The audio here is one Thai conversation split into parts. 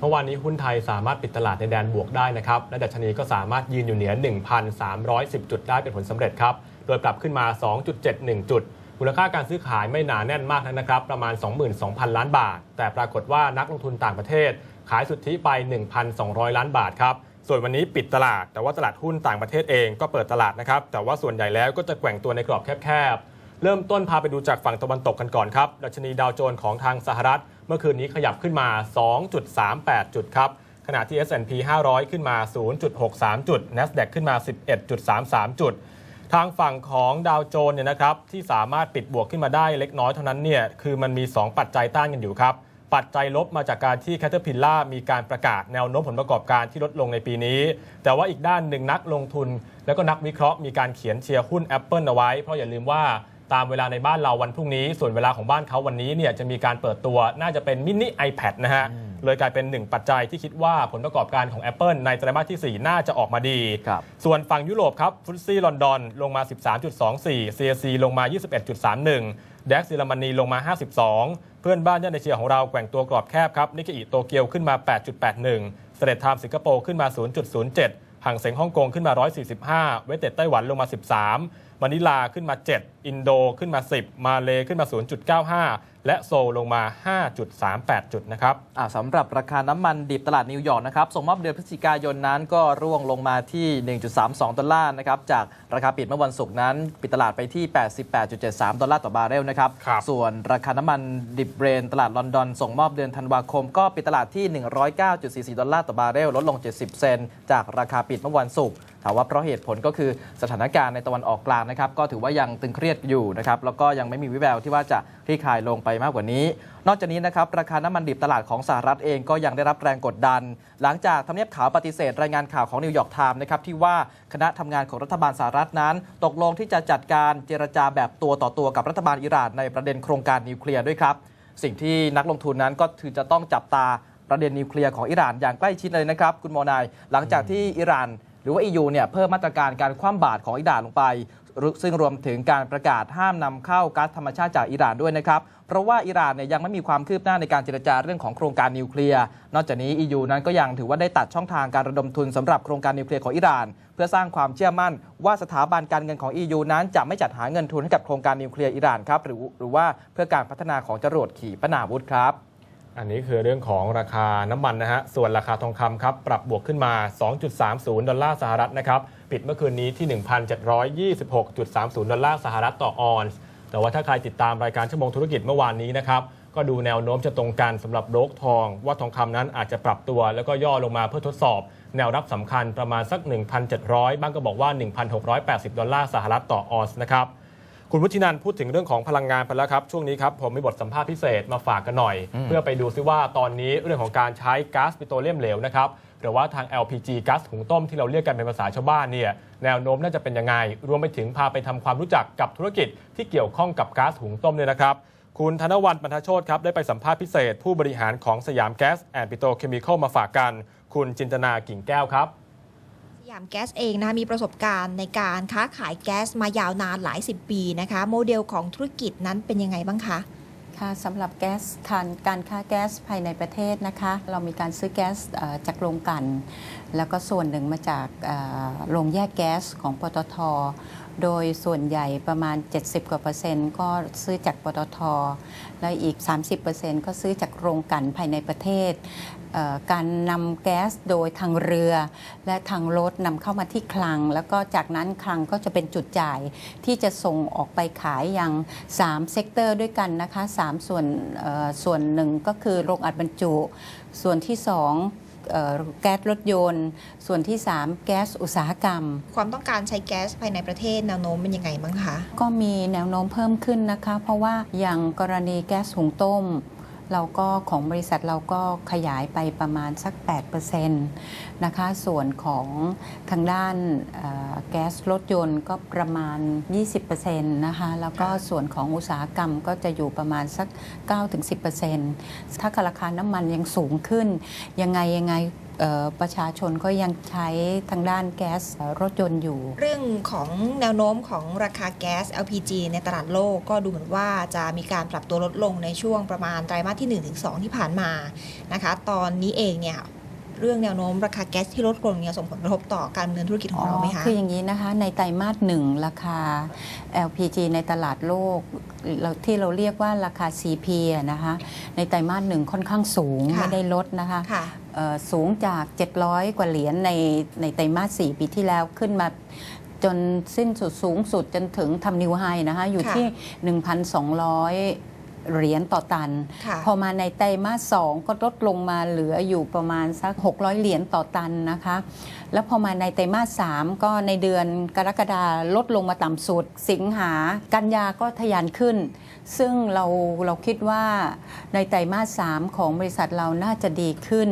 เมื่อวานนี้หุ้นไทยสามารถปิดตลาดในแดนบวกได้นะครับและดัชนีก็สามารถยืนอยู่เหนือ 1,310 จุดได้เป็นผลสำเร็จครับ โดยปรับขึ้นมา 2.71 จุด มูลค่าการซื้อขายไม่หนาแน่นมากนักนะครับ ประมาณ 22,000 ล้านบาท แต่ปรากฏว่านักลงทุนต่างประเทศ ขายสุทธิไป 1,200 ล้านบาทครับส่วนวันนี้ปิดตลาด แต่ว่าตลาดหุ้นต่างประเทศเองก็เปิดตลาดนะครับแต่ว่าส่วนใหญ่แล้วก็จะแกว่งตัวในกรอบแคบๆเริ่มต้นพาไปดูจากฝั่งตะวันตกกันก่อนครับดัชนีดาวโจนส์ของทางสหรัฐ มื่อคืนนี้ขยับขึ้นมา 2.38 จุดครับ ขณะที่ S&P 500 ขึ้นมา 0.63 จุด NASDAQ ขึ้นมา 11.33 จุด ทางฝั่งของดาวโจนส์เนี่ยนะครับที่สามารถปิดบวกขึ้นมาได้เล็กน้อยเท่านั้นเนี่ยคือมันมี 2 ปัจจัยต้านกันอยู่ครับ ปัจจัยลบมาจากการที่ Caterpillar มีการประกาศแนวโน้มผลประกอบการที่ลดลงในปีนี้ แต่ว่าอีกด้านหนึ่งนักลงทุน แล้วก็นักวิเคราะห์มีการเขียนเชียร์หุ้น Apple เอาไว้ เพราะอย่าลืมว่า ตามเวลาในบ้านเราวันพรุ่งนี้ ส่วนเวลาของบ้านเขาวันนี้เนี่ยจะมีการเปิดตัวน่าจะเป็นมินิ iPad นะฮะเลยกลายเป็นหนึ่งปัจจัยที่คิดว่าผลประกอบการของ Apple ในไตรมาสที่ 4 น่าจะออกมาดีครับส่วนฝั่งยุโรปครับฟุตซี่ลอนดอนลงมา 13.24 CAC ลงมา 21.31 d a x เยอรมนีลงมา 52 เพื่อนบ้านย่านเอเชียของเราแกว่งตัวกรอบแคบครับนิกเกอิโตเกียวขึ้นมา 8.81เสด็จไทม์สิงคโปร์ขึ้นมา 0.07ห่างเสงฮ่องกงขึ้นมา 145 เวสเต็ดไต้หวันลงมา 13 มะนิลาขึ้นมา 7 อินโดขึ้นมา 10 มาเลขึ้นมา 0.95 และโซลลงมา 5.38 จุดนะครับอ่าสำหรับราคาน้ำมันดิบตลาดนิวยอร์กนะครับ ส่งมอบเดือนพฤศจิกายนนั้นก็ร่วงลงมาที่ 1.32 ดอลลาร์นะครับ จากราคาปิดเมื่อวันศุกร์นั้น ปิดตลาดไปที่ 88.73 ดอลลาร์ต่อบาร์เรลนะครับครับส่วนราคาน้ำมันดิบเบรนตลาดลอนดอน ส่งมอบเดือนธันวาคม ก็ปิดตลาดที่ 109.44 ดอลลาร์ต่อบาร์เรลลดลง 70 เซนต์จากราคาปิดเมื่อวันศุกร์ ถามว่าเพราะเหตุผลก็คือสถานการณ์ในตะวันออกกลางนะครับก็ถือว่ายังตึงเครียดอยู่นะครับแล้วก็ยังไม่มีวิแววที่ว่าจะคลี่คลายลงไปมากกว่านี้ นอกจากนี้นะครับราคาน้ำมันดิบตลาดของสหรัฐเองก็ยังได้รับแรงกดดัน หลังจากทำเนียบขาวปฏิเสธรายงานข่าวของนิวยอร์กไทม์นะครับที่ว่าคณะทำงานของรัฐบาลสหรัฐนั้น ตกลงที่จะจัดการเจรจาแบบตัวต่อตัวกับรัฐบาลอิหร่านในประเด็นโครงการนิวเคลียร์ด้วยครับสิ่งที่นักลงทุนนั้นก็คือจะต้องจับตาประเด็นนิวเคลียร์ของอิหร่านอย่างใกล้ชิดเลยนะครับ คุณโมนาย หลังจากที่อิหร่าน หรือว่า EU เนี่ยเพิ่มมาตรการการคว่ำบาตรของอิหร่านลงไป ซึ่งรวมถึงการประกาศห้ามนำเข้าก๊าซธรรมชาติจากอิหร่านด้วยนะครับ เพราะว่าอิหร่านเนี่ยยังไม่มีความคืบหน้าในการเจรจาเรื่องของโครงการนิวเคลียร์ นอกจากนี้ EU นั้นก็ยังถือว่าได้ตัดช่องทางการระดมทุนสำหรับโครงการนิวเคลียร์ของอิหร่าน เพื่อสร้างความเชื่อมั่น ว่าสถาบันการเงินของ EU นั้นจะไม่จัดหาเงินทุนให้กับโครงการนิวเคลียร์อิหร่านครับหรือหรือว่าเพื่อการพัฒนาของจรวดขีปนาวุธครับ อันนี้คือเรื่องของราคาน้ำมันนะฮะ ส่วนราคาทองคำครับ ปรับบวกขึ้นมา 2.30 ดอลลาร์สหรัฐนะครับ ปิดเมื่อคืนนี้ที่ 1,726.30 ดอลลาร์สหรัฐต่อออนซ์ แต่ว่าถ้าใครติดตามรายการชั่วโมงธุรกิจเมื่อวานนี้นะครับ ก็ดูแนวโน้มจะตรงกันสำหรับโลกทอง ว่าทองคำนั้นอาจจะปรับตัวแล้วก็ย่อลงมาเพื่อทดสอบ แนวรับสำคัญประมาณสัก 1,700 บ้างก็บอกว่า 1,680 ดอลลาร์สหรัฐต่อออนซ์นะครับ คุณวุฒินันท์พูดถึงเรื่องของพลังงานไปแล้วครับ ช่วงนี้ครับผมมีบทสัมภาษณ์พิเศษมาฝากกันหน่อย เพื่อไปดูซิว่าตอนนี้เรื่องของการใช้ก๊าซปิโตรเลียมเหลวนะครับหรือว่าทาง LPG ก๊าซหุงต้มที่เราเรียกกันเป็นภาษาชาวบ้านเนี่ยแนวโน้มน่าจะเป็นยังไง รวมไปถึงพาไปทำความรู้จักกับธุรกิจที่เกี่ยวข้องกับก๊าซหุงต้มเนี่ยนะครับคุณธนวัฒน์บรรทโชตครับได้ไปสัมภาษณ์พิเศษ ผู้บริหารของสยามแก๊สแอนด์ปิโตรเคมีคอลมาฝากกัน คุณจินตนากิ่งแก้วครับส ยามแก๊สเองนะคะมีประสบการณ์ในการค้าขายแก๊สมายาวนานหลายสิบปีนะคะโมเดลของธุรกิจนั้นเป็นยังไงบ้างคะค่ะสำหรับแก๊สการการค้าแก๊สภายในประเทศนะคะ เรามีการซื้อแก๊สจากโรงกัน แล้วก็ส่วนหนึ่งมาจากโรงแยกแก๊สของปตท โดยส่วนใหญ่ประมาณ 70 กว่าเปอร์เซ็นต์ก็ซื้อจากปตท แล้วอีก 30เปอร์เซ็นต์ก็ซื้อจากโรงกลันภายในประเทศ การนำแก๊สโดยทางเรือ และทางรถนำเข้ามาที่คลัง แล้วก็จากนั้นคลังก็จะเป็นจุดจ่ายที่จะส่งออกไปขายอย่าง3เซกเตอร์ด้วยกันนะคะ3ส่วนส่วนหนึ่งก็คือโรงอัดบรรจุ ส่วนที่2เอ่อ แก๊สรถยนต์ ส่วนที่ 3 แก๊สอุตสาหกรรม ความต้องการใช้แก๊สภายในประเทศแนวโน้มเป็นยังไงบ้างคะ ก็มีแนวโน้มเพิ่มขึ้นนะคะ เพราะว่าอย่างกรณีแก๊สหุงต้ม เราก็ของบริษัทเราก็ขยายไปประมาณสัก 8%นะคะส่วนของทางด้านเอ่อแก๊สรถยนต์ก็ประมาณ 20%นะคะแล้วก็ส่วนของอุตสาหกรรมก็จะอยู่ประมาณสัก 9-10%ถ้าราคาน้ำมันยังสูงขึ้นยังไงยังไงเอ่อ ประชาชนก็ยังใช้ทางด้านแก๊สรถยนต์อยู่ เรื่องของแนวโน้มของราคาแก๊ส LPG ในตลาดโลกก็ดูเหมือนว่าจะมีการปรับตัวลดลงในช่วงประมาณไตรมาสที่ 1-2 ที่ผ่านมานะคะตอนนี้เองเนี่ยเรื่องแนวโน้มราคาแก๊สที่ลดลงเนี่ยส่งผลกระทบต่อการดำเนินธุรกิจของเราไหมคะคืออย่างนี้นะคะในไตรมาสหนึ่งราคา LPG ในตลาดโลกเราที่เราเรียกว่าราคา CP อะนะคะในไตรมาสหนึ่งค่อนข้างสูงค่ะไม่ได้ลดนะคะค่ะเอ่อ สูงจาก 700 กว่าเหรียญในในไตรมาส 4 ปีที่แล้วขึ้นมาจนสิ้นสุดสูงสุดจนถึงทำนิวไฮนะคะอยู่ค่ะที่ 1,200 เหรียญต่อตันค่ะพอมาในไตรมาส2ก็ลดลงมาเหลืออยู่ประมาณสัก 600 เหรียญต่อตันนะคะ แล้วพอมาในไตรมาส3ก็ในเดือนกรกฎาลดลงมาต่ำสุด สิงหากันยาก็ทะยานขึ้น ซึ่งเราเราคิดว่าในไตรมาส3ของบริษัทเราน่าจะดีขึ้น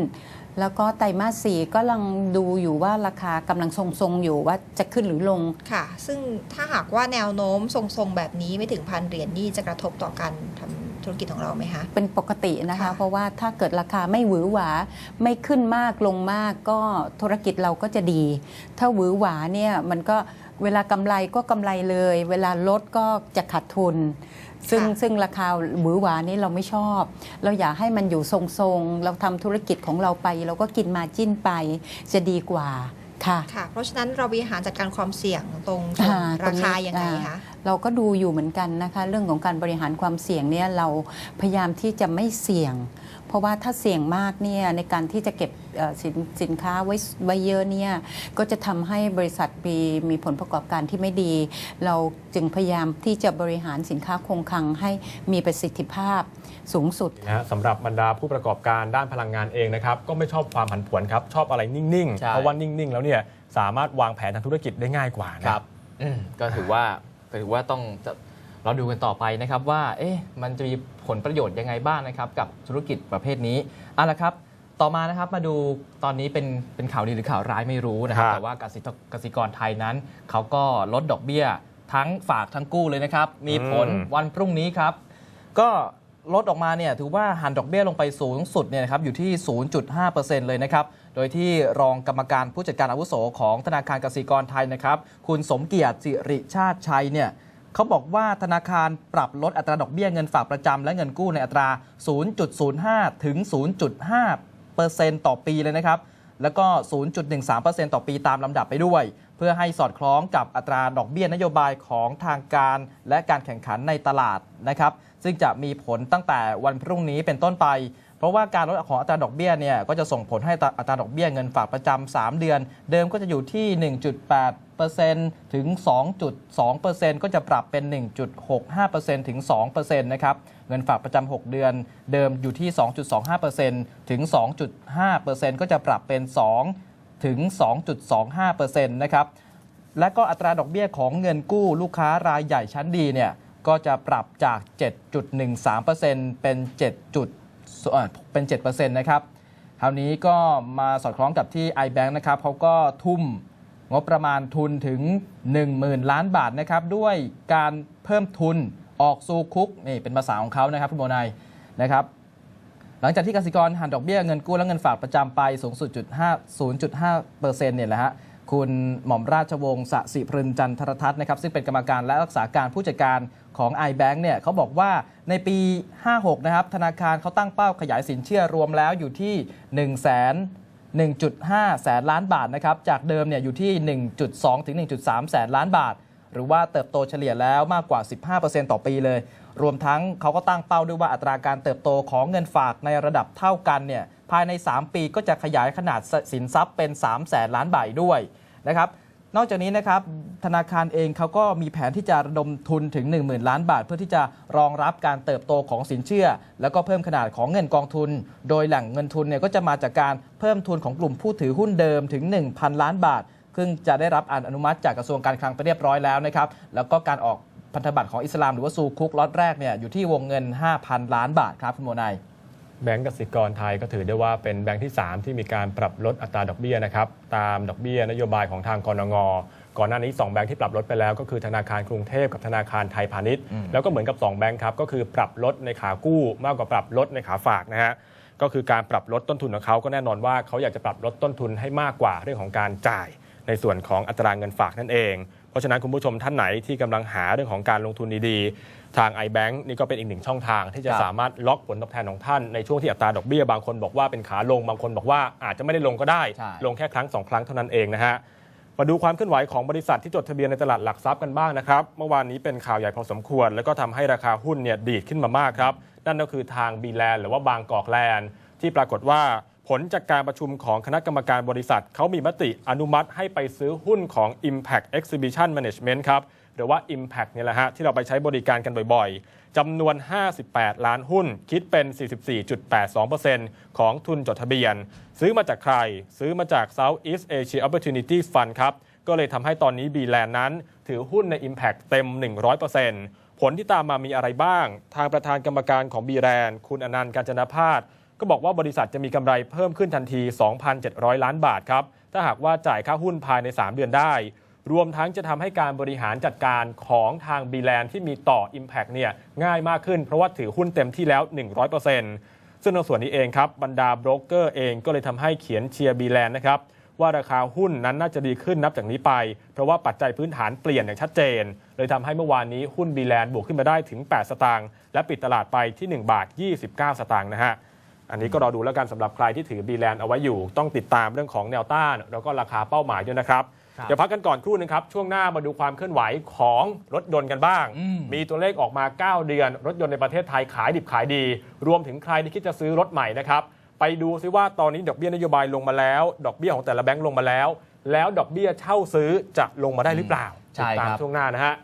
แล้วก็ไตรมาสสี่ก็กำลังดูอยู่ว่าราคากำลังทรงๆ อยู่ว่าจะขึ้นหรือลง ค่ะ ซึ่งถ้าหากว่าแนวโน้มทรงๆ แบบนี้ไม่ถึงพันเหรียญนี่จะกระทบต่อการทำ ธุรกิจของเราไหมคะเป็นปกตินะคะค่ะเพราะว่าถ้าเกิดราคาไม่หวือหวาไม่ขึ้นมากลงมากก็ธุรกิจเราก็จะดี ถ้าหวือหวาเนี่ยมันก็เวลากำไรก็กำไรเลย เวลาลดก็จะขาดทุน ซึ่งค่ะซึ่งราคาหวือหวานี่เราไม่ชอบ เราอยากให้มันอยู่ทรงๆ เราทำธุรกิจของเราไป เราก็กินมาจิ้นไปจะดีกว่า ค่ะค่ะ เพราะฉะนั้นเราบริหารจัดการความเสี่ยงตรงอ่าราคาตรงนี้ยังไงอ่าคะ เราก็ดูอยู่เหมือนกันนะคะ เรื่องของการบริหารความเสี่ยงเนี่ยเราพยายามที่จะไม่เสี่ยง เพราะว่าถ้าเสี่ยงมากเนี่ยในการที่จะเก็บเอ่อสินสินค้าไว้ไว้เยอะเนี่ยก็จะทำให้บริษัทมีมีผลประกอบการที่ไม่ดี เราจึงพยายามที่จะบริหารสินค้าคงคลังให้มีประสิทธิภาพสูงสุดนะฮะสำหรับบรรดาผู้ประกอบการด้านพลังงานเองนะครับก็ไม่ชอบความผันผวนครับชอบอะไรนิ่งใช่ๆเพราะว่านิ่ง ๆ แล้วเนี่ยสามารถวางแผนทางธุรกิจได้ง่ายกว่านะครับอืมก็ถือว่าถือว่าต้องจะ เราดูกันต่อไปนะครับว่าเอ๊ะมันจะมีผลประโยชน์ยังไงบ้างนะครับกับธุรกิจประเภทนี้เอาละครับ ต่อมานะครับมาดูตอนนี้เป็นเป็นข่าวดีหรือข่าวร้ายไม่รู้นะครับครับ แต่ว่ากสิกสิกรไทยนั้นเขาก็ลดดอกเบี้ย ทั้งฝากทั้งกู้เลยนะครับ มีผลวันพรุ่งนี้ครับ ก็ลดออกมาเนี่ยถือว่าหันดอกเบี้ยลงไปสูงสุดเนี่ยนะครับอยู่ที่ 0.5%เลยนะครับ โดยที่รองกรรมการผู้จัดการอาวุโสของธนาคารกสิกรไทยนะครับ คุณสมเกียรติสิริชาติชัยเนี่ย เขาบอกว่าธนาคารปรับลดอัตราดอกเบี้ยเงินฝากประจำและเงินกู้ในอัตรา 0.05 ถึง 0.5เปอร์เซ็นต์ต่อปีเลยนะครับ แล้วก็ 0.13%ต่อปีตามลำดับไปด้วย เพื่อให้สอดคล้องกับอัตราดอกเบี้ยนโยบายของทางการและการแข่งขันในตลาดนะครับ ซึ่งจะมีผลตั้งแต่วันพรุ่งนี้เป็นต้นไปเพราะว่าการลดของอัตราดอกเบี้ยเนี่ยก็จะส่งผลให้อัตราดอกเบี้ยเงินฝากประจำ3เดือน เดิมก็จะอยู่ที่ 1.8 ถึง 2.2%ก็จะปรับเป็น 1.65%ถึง 2%นะครับ เงินฝากประจำ 6 เดือน เดิมอยู่ที่ 2.25%ถึง 2.5%ก็จะปรับเป็น 2 ถึง 2.25%นะครับ และก็อัตราดอกเบี้ยของเงินกู้ลูกค้ารายใหญ่ชั้นดีเนี่ย ก็จะปรับจาก 7.13%เป็น 7. จุดเอ่อเป็น 7%นะครับคราวนี้ก็มาสอดคล้องกับที่ iBank นะครับเขาก็ทุ่ม งบประมาณทุนถึง 10,000 ล้านบาทนะครับด้วยการเพิ่มทุนออกสู่คุกนี่เป็นภาษาของเขานะครับคุณโมนายนะครับหลังจากที่กสิกรหันดอกเบี้ยเงินกู้และเงินฝากประจำไปสูงสุดจุด5 0.5เปอร์เซ็นต์เนี่ยแหละฮะคุณหม่อมราชวงศ์สสิพรึนจันทรทัศน์นะครับซึ่งเป็นกรรมการและรักษาการผู้จัดการของ iBank เนี่ยเขาบอกว่าในปี 56 นะครับ ธนาคารเขาตั้งเป้าขยายสินเชื่อรวมแล้วอยู่ที่ 1 0 0 0 0 1.5 แสนล้านบาทนะครับ จากเดิมเนี่ยอยู่ที่ 1.2 ถึง 1.3 แสนล้านบาท หรือว่าเติบโตเฉลี่ยแล้วมากกว่า 15%ต่อปีเลย รวมทั้งเขาก็ตั้งเป้าด้วยว่าอัตราการเติบโตของเงินฝากในระดับเท่ากันเนี่ยภายใน 3 ปีก็จะขยายขนาดสินทรัพย์เป็น 3 แสนล้านบาทด้วยนะครับ นอกจากนี้นะครับธนาคารเองเขาก็มีแผนที่จะระดมทุนถึง 10,000 ล้านบาท เพื่อที่จะรองรับการเติบโตของสินเชื่อ แล้วก็เพิ่มขนาดของเงินกองทุน โดยแหล่งเงินทุนเนี่ยก็จะมาจากการเพิ่มทุนของกลุ่มผู้ถือหุ้นเดิมถึง 1,000 ล้านบาท ซึ่งจะได้รับอนุมัติจากกระทรวงการคลังไปเรียบร้อยแล้วนะครับแล้วก็การออกพันธบัตรของอิสลามหรือว่าซูคุกล็อตแรกเนี่ยอยู่ที่วงเงิน 5,000 ล้านบาทครับคุณโมนาย แบงก์กสิกรไทยก็ถือได้ว่าเป็นแบงก์ที่ 3 ที่มีการปรับลดอัตราดอกเบี้ยนะครับตามดอกเบี้ยนโยบายของทางกรงงก่อนหน้านี้ 2 แบงก์ที่ปรับลดไปแล้วก็คือธนาคารกรุงเทพกับธนาคารไทยพาณิชย์อืมแล้วก็เหมือนกับ 2 แบงก์ครับก็คือปรับลดในขากู้มากกว่าปรับลดในขาฝากนะฮะก็คือการปรับลดต้นทุนของเขาก็แน่นอนว่าเขาอยากจะปรับลดต้นทุนให้มากกว่าเรื่องของการจ่ายในส่วนของอัตราเงินฝากนั่นเอง เพราะฉะนั้นคุณผู้ชมท่านไหนที่กำลังหาเรื่องของการลงทุนดีๆ ทาง iBank นี่ก็เป็นอีกหนึ่งช่องทาง ที่จะครับสามารถล็อกผลตอบแทนของท่านในช่วงที่อัตราดอกเบี้ยบางคนบอกว่าเป็นขาลงบางคนบอกว่าอาจจะไม่ได้ลงก็ได้ใช่ลงแค่ครั้งสองครั้งเท่านั้นเองนะฮะมาดูความเคลื่อนไหวของบริษัทที่จดทะเบียนในตลาดหลักทรัพย์กันบ้างนะครับ เมื่อวานนี้เป็นข่าวใหญ่พอสมควร แล้วก็ทำให้ราคาหุ้นเนี่ยดีดขึ้นมามากครับ นั่นก็คือทางบีแลนด์หรือว่าบางกอกแลนด์ที่ปรากฏว่า ผลจากการประชุมของคณะกรรมการบริษัท เขามีมติอนุมัติให้ไปซื้อหุ้นของ Impact Exhibition Management ครับ หรือว่า Impact เนี่ยแหละฮะที่เราไปใช้บริการกันบ่อยๆจำนวน 58 ล้านหุ้น คิดเป็น 44.82%ของทุนจดทะเบียน ซื้อมาจากใคร ซื้อมาจาก Southeast Asia Opportunity Fund ครับ ก็เลยทำให้ตอนนี้ b ีแลนนั้น ถือหุ้นใน Impact เต็ม 100%ผลที่ตามมามีอะไรบ้าง ทางประธานกรรมการของ b ีแลนคุณอนันต์การจนาพาส ก็บอกว่าบริษัทจะมีกำไรเพิ่มขึ้นทันที 2,700 ล้านบาทครับ ถ้าหากว่าจ่ายค่าหุ้นภายใน 3 เดือนได้ รวมทั้งจะทำให้การบริหารจัดการของทาง b ีแลนที่มีต่อ Impact เนี่ยง่ายมากขึ้นเพราะว่าถือหุ้นเต็มที่แล้ว 100%ซึ่งในส่วนนี้เองครับบรรดาโบรกเกอร์เองก็เลยทำให้เขียนเชียร์บีแลนด์นะครับว่าราคาหุ้นนั้นน่าจะดีขึ้นนับจากนี้ไป เพราะว่าปัจจัยพื้นฐานเปลี่ยนอย่างชัดเจน เลยทำให้เมื่อวานนี้หุ้นบีแลนด์บวกขึ้นมาได้ถึง 8 สตางค์และปิดตลาดไปที่ 1 บาท 29 สตางค์นะฮะ อันนี้ก็รอดูแล้วกันสำหรับใครที่ถือบีแลนด์เอาไว้อยู่ ต้องติดตามเรื่องของแนวต้าน แล้วก็ราคาเป้าหมายด้วยนะครับครับ เดี๋ยวพักกันก่อนครู่นึงครับ ช่วงหน้ามาดูความเคลื่อนไหวของรถยนต์กันบ้างอืมมีตัวเลขออกมา 9 เดือน รถยนต์ในประเทศไทยขายดิบขายดี รวมถึงใครที่คิดจะซื้อรถใหม่นะครับไปดูซิว่าตอนนี้ดอกเบี้ยนโยบายลงมาแล้ว ดอกเบี้ยของแต่ละแบงก์ลงมาแล้ว แล้วดอกเบี้ยเช่าซื้อจะลงมาได้หรือเปล่าใช่ติดตามครับช่วงหน้านะฮะ